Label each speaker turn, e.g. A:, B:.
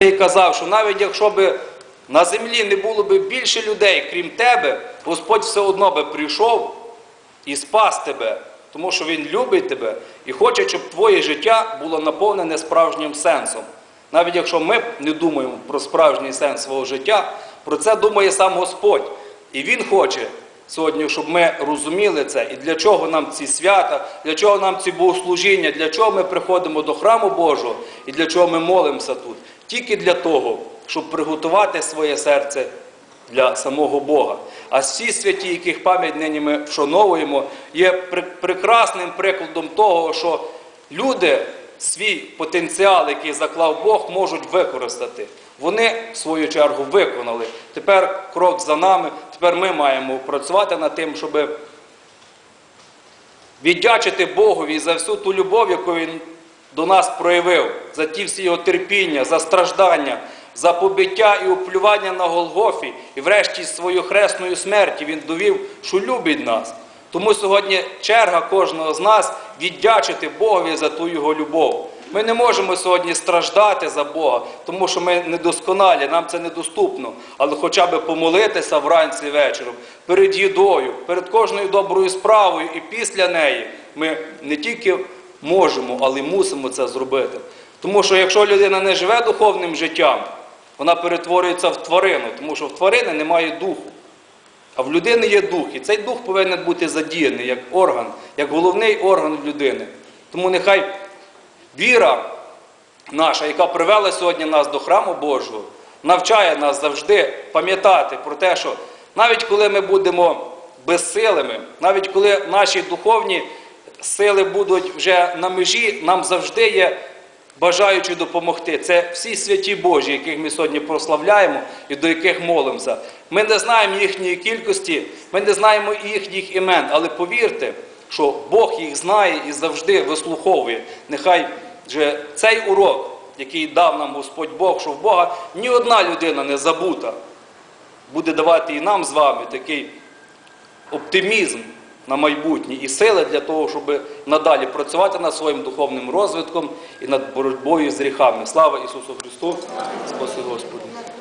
A: і казав, що навіть якщо б на землі не було б більше людей, крім тебе, Господь все одно би прийшов і спас тебе, тому що Він любить тебе і хоче, щоб твоє життя було наповнене справжнім сенсом. Навіть якщо ми не думаємо про справжній сенс свого життя, про це думає сам Господь. І Він хоче сьогодні, щоб ми розуміли це, і для чого нам ці свята, для чого нам ці богослужіння, для чого ми приходимо до храму Божого і для чого ми молимося тут. Тільки для того, щоб приготувати своє серце для самого Бога. А всі святі, яких пам'ять нині ми вшановуємо, є прекрасним прикладом того, що люди свій потенціал, який заклав Бог, можуть використати. Вони, в свою чергу, виконали. Тепер крок за нами, тепер ми маємо працювати над тим, щоб віддячити Богові за всю ту любов, яку Він до нас проявив, за ті всі його терпіння, за страждання, за побиття і оплювання на Голгофі, і врешті свою хресною смерті Він довів, що любить нас. Тому сьогодні черга кожного з нас віддячити Богові за ту його любов. Ми не можемо сьогодні страждати за Бога, тому що ми недосконалі, нам це недоступно. Але хоча б помолитися вранці вечором, перед їдою, перед кожною доброю справою і після неї ми не тільки можемо, але й мусимо це зробити. Тому що якщо людина не живе духовним життям, вона перетворюється в тварину, тому що в тварини немає духу. А в людини є дух, і цей дух повинен бути задіяний як орган, як головний орган людини. Тому нехай віра наша, яка привела сьогодні нас до храму Божого, навчає нас завжди пам'ятати про те, що навіть коли ми будемо безсилими, навіть коли наші духовні сили будуть вже на межі, нам завжди є бажаючи допомогти. Це всі святі Божі, яких ми сьогодні прославляємо і до яких молимося. Ми не знаємо їхньої кількості, ми не знаємо їхніх імен, але повірте, що Бог їх знає і завжди вислуховує. Нехай же цей урок, який дав нам Господь Бог, що в Бога ні одна людина не забута, буде давати і нам з вами такий оптимізм на майбутнє і сили для того, щоб надалі працювати над своїм духовним розвитком і над боротьбою з гріхами. Слава Ісусу Христу! Спаси Господи!